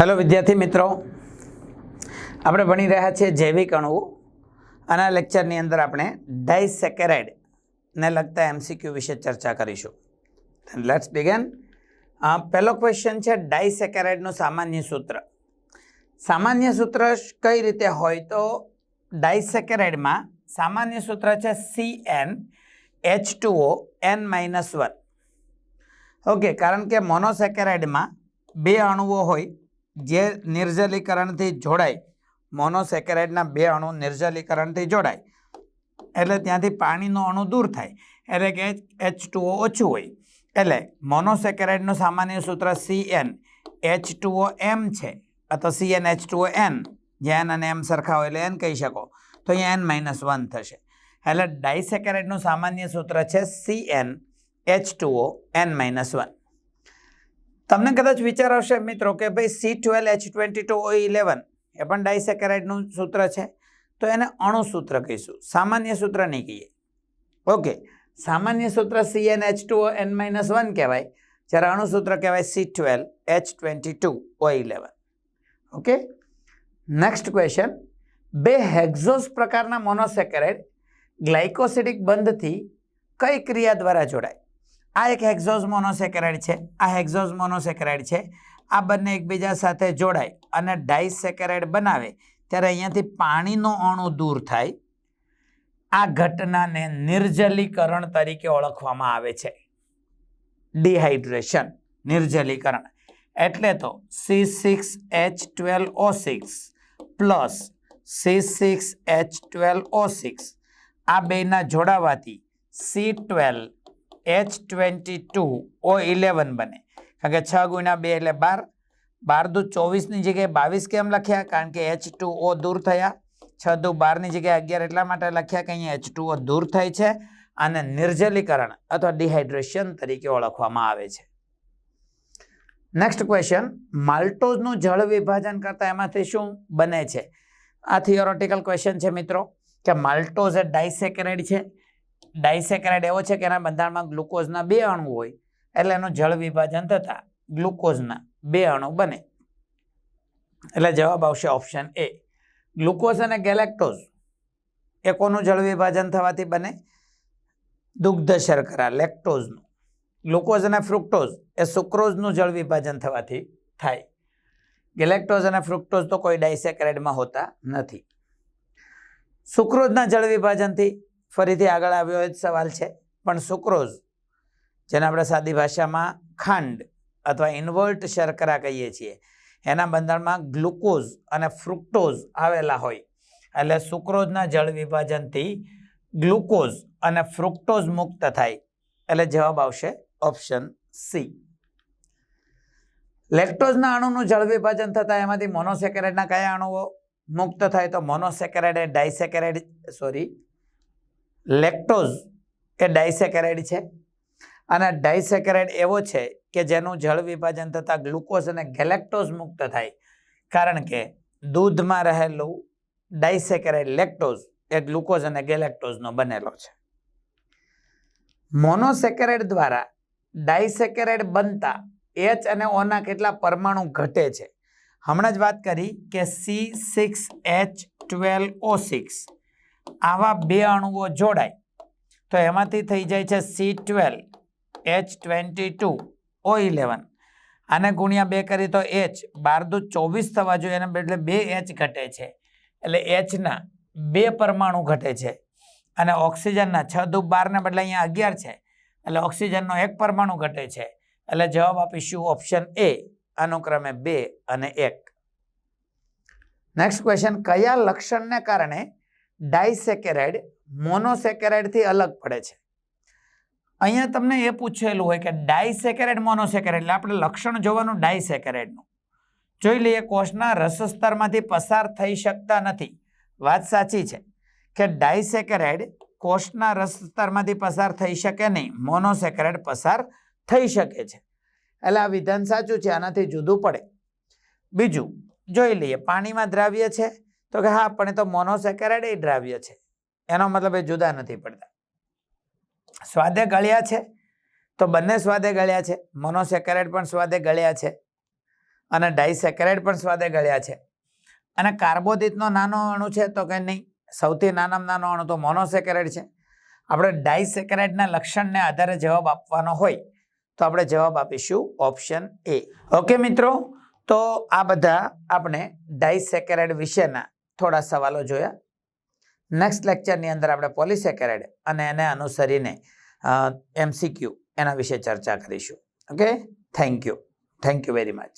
Hello વિદ્યાર્થી મિત્રો. આપણે ભણી રહ્યા છીએ જૈવિક અણુઓ અને આ લેક્ચરની અંદર આપણે ડાયસેકેરાઇડને લગતા એમસીક્યુ વિશે ચર્ચા કરીશું. લેટ્સ બિગેન પહેલો ક્વેશ્ચન છે ડાયસેકેરાઇડનું સામાન્ય સૂત્ર. સામાન્ય સૂત્ર કઈ રીતે હોય તો ડાયસેકેરાઇડમાં સામાન્ય સૂત્ર છે C N H two O N minus one okay કારણ કે મોનોસેકેરાઇડમાં બે અણુઓ હોય. જે નિર્જલીકરણથી જોડાય, મોનોસેકેરાઇડના બે અણુ નિર્જલીકરણથી જોડાય, એટલે ત્યાંથી પાણીનો અણુ દૂર થાય, એટલે કે એચ ટુઓ ઓછું હોય. એટલે મોનોસેકેરાઇડનું સામાન્ય સૂત્ર C N H two O M છે. અથવા C N H two O N જે એન અને એમ સરખા હોય એટલે એન કહી શકો. તો અહીંયા એન માઇનસ વન થશે. એટલે ડાયસેકેરાઇડનું સામાન્ય સૂત્ર છે C N H two O N minus one તમને કદાચ વિચાર આવશે, મિત્રો, કે ભાઈ C twelve H twenty two O eleven એ પણ ડાયસેકેરાઇડનું સૂત્ર છે. તો એને અણુસૂત્ર કહીશું. સામાન્ય સૂત્ર નહીં કહીએ. ઓકે સામાન્ય સૂત્ર C N H two N minus one કહેવાય. જ્યારે અણુસૂત્ર કહેવાય C twelve H twenty two O eleven okay next question બે હેક્ઝોસ પ્રકારના મોનોસેકેરાઇડ ગ્લાયકોસિડિક બંધથી કઈ ક્રિયા દ્વારા જોડાય? આ એક હેક્ઝોઝ મોનોસેકેરાઇડ છે. આ હેક્ઝોઝ મોનોસેકેરાઇડ છે. આ બંને એકબીજા સાથે જોડાય અને ડાયસેકેરાઇડ બનાવે ત્યારે અહીંયાથી પાણીનો અણુ દૂર થાય. આ ઘટનાને નિર્જલીકરણ તરીકે ઓળખવામાં આવે છે. ડિહાઇડ્રેશન, નિર્જલીકરણ. એટલે તો C six H twelve O six plus C six H twelve O six આ બેના જોડાવાથી C twelve H twenty two O eleven બને. કારણ કે છ ગુણ્યા બે એટલે બાર. બાર દુ ચોવીસની જગ્યાએ બાવીસ કેમ લખ્યા? કારણ કે એચ ટુ ઓ દૂર થયા. છ દુ બારની જગ્યાએ અગિયાર એટલા માટે લખ્યા કે અહીંયા એચ ટુ ઓ દૂર થાય છે અને નિર્જલીકરણ અથવા ડિહાઇડ્રેશન તરીકે ઓળખવામાં આવે છે. નેક્સ્ટ ક્વેશ્ચન માલ્ટોઝનું જળ વિભાજન કરતા એમાંથી શું બને છે? આ થિયોરોટિકલ ક્વેશ્ચન છે મિત્રો, કે માલ્ટોઝ એ ડાયસેકરેડ છે. ડાયસેકેરાઇડ એવો છે કે એના બંધારણમાં ગ્લુકોઝના બે અણુ હોય, એટલે એનું જળ વિભાજન થતાં ગ્લુકોઝના બે અણુ બને. એટલે જવાબ આવશે ઓપ્શન એ ગ્લુકોઝ અને ગેલેક્ટોઝ એ કોનું જળ વિભાજન થવાથી બને? દુગ્ધ શર્કરા, લેક્ટોઝનું. ગ્લુકોઝ અને ફ્રુક્ટોઝ એ સુક્રોઝનું જળ વિભાજન થવાથી થાય. ગેલેક્ટોઝ અને ફ્રુક્ટોઝ તો કોઈ ડાયસેકેરાઇડમાં હોતા નથી. સુક્રોઝના જળ વિભાજનથી ફરીથી આગળ આવ્યો જ સવાલ છે. પણ સુક્રોઝ, જેને આપણે સાદી ભાષામાં ખાંડ અથવા ઇન્વર્ટ શર્કરા કહીએ છીએ, એના બંધારણમાં ગ્લુકોઝ અને ફ્રુક્ટોઝ આવેલા હોય. એટલે સુક્રોઝના જળ વિભાજનથી ગ્લુકોઝ અને ફ્રુક્ટોઝ મુક્ત થાય. એટલે જવાબ આવશે ઓપ્શન સી. લેક્ટોઝના અણુનું જળ વિભાજન થતાં એમાંથી મોનોસેકેરેડના કયા અણુઓ મુક્ત થાય? તો મોનોસેકેરેડ એ ડાયસેકેરેડ સોરી લેક્ટોઝ એ ડાયસેકેરાઇડ છે. અને ડાયસેકેરાઇડ એવો છે કે જેનું જળ વિભાજન થતાં ગ્લુકોઝ અને ગેલેક્ટોઝ મુક્ત થાય. કારણ કે દૂધમાં રહેલું ડાયસેકેરાઇડ લેક્ટોઝ એ ગ્લુકોઝ અને ગેલેક્ટોઝનો બનેલો છે. મોનોસેકેરાઇડ દ્વારા ડાયસેકેરાઇડ બનતા એચ અને ઓના કેટલા પરમાણુ ઘટે છે? હમણાં જ વાત કરી કે C six H twelve O six આવા બે અણુઓ જોડાય. તો એમાંથી થઈ જાય છે C twelve H twenty two O eleven આને ગુણ્યા બે કરી તો એચ બાર દુ ચોવીસ થવા જોઈએ, એના બદલે બે એચ ઘટે છે. એટલે એચના બે પરમાણુ ઘટે છે. અને ઓક્સિજનના છ દુ બારને બદલે અહીંયા અગિયાર છે. એટલે ઓક્સિજનનો એક પરમાણુ ઘટે છે. એટલે જવાબ આપીશું ઓપ્શન એ અનુક્રમે બે અને એક. નેક્સ્ટ ક્વેશ્ચન કયા લક્ષણને કારણે ડાયસેકેરાઇડ મોનોસેકેરાઇડથી અલગ પડે છે. અહીંયા તમને એ પૂછેલું હોય કે ડાયસેકેરાઇડ મોનોસેકેરાઇડ, એટલે આપણે લક્ષણ જોવાનું ડાયસેકેરાઇડનું. જોઈ લઈએ, કોષના રસસ્તરમાંથી પસાર થઈ શકતા નથી. વાત સાચી છે કે ડાયસેકેરાઇડ કોષના રસસ્તરમાંથી પસાર થઈ શકે નહીં, મોનોસેકેરાઇડ પસાર થઈ શકે છે. એટલે આ વિધાન સાચું છે, આનાથી જુદું પડે. બીજું, જોઈ લઈએ, પાણીમાં દ્રાવ્ય છે તો કે હા, પણ એ તો મોનોસેકેરાઇડ એ દ્રાવ્ય છે. એનો મતલબ એ જુદા નથી પડતા. સ્વાદે ગળ્યા છે, તો બંને સ્વાદે ગળ્યા છે. મોનોસેકેરાઇડ પણ સ્વાદે ગળ્યા છે અને ડાયસેકેરાઇડ પણ સ્વાદે ગળ્યા છે. અને કાર્બોદિતનો નાનો અણુ છે તો કે નહીં, સૌથી નાનામાં નાનો અણુ તો મોનોસેકેરાઇડ છે. આપણે ડાયસેકેરાઇડના લક્ષણને આધારે જવાબ આપવાનો હોય, તો આપણે જવાબ આપીશું ઓપ્શન એ ઓકે મિત્રો, તો આ બધા આપણે ડાયસેકેરાઇડ વિશેના થોડા સવાલો જોયા. નેક્સ્ટ લેક્ચરની અંદર આપણે પોલિસેકેરાઇડ અને એને અનુસરીને એમસીક્યુ એના વિશે ચર્ચા કરીશું. Okay thank you thank you very much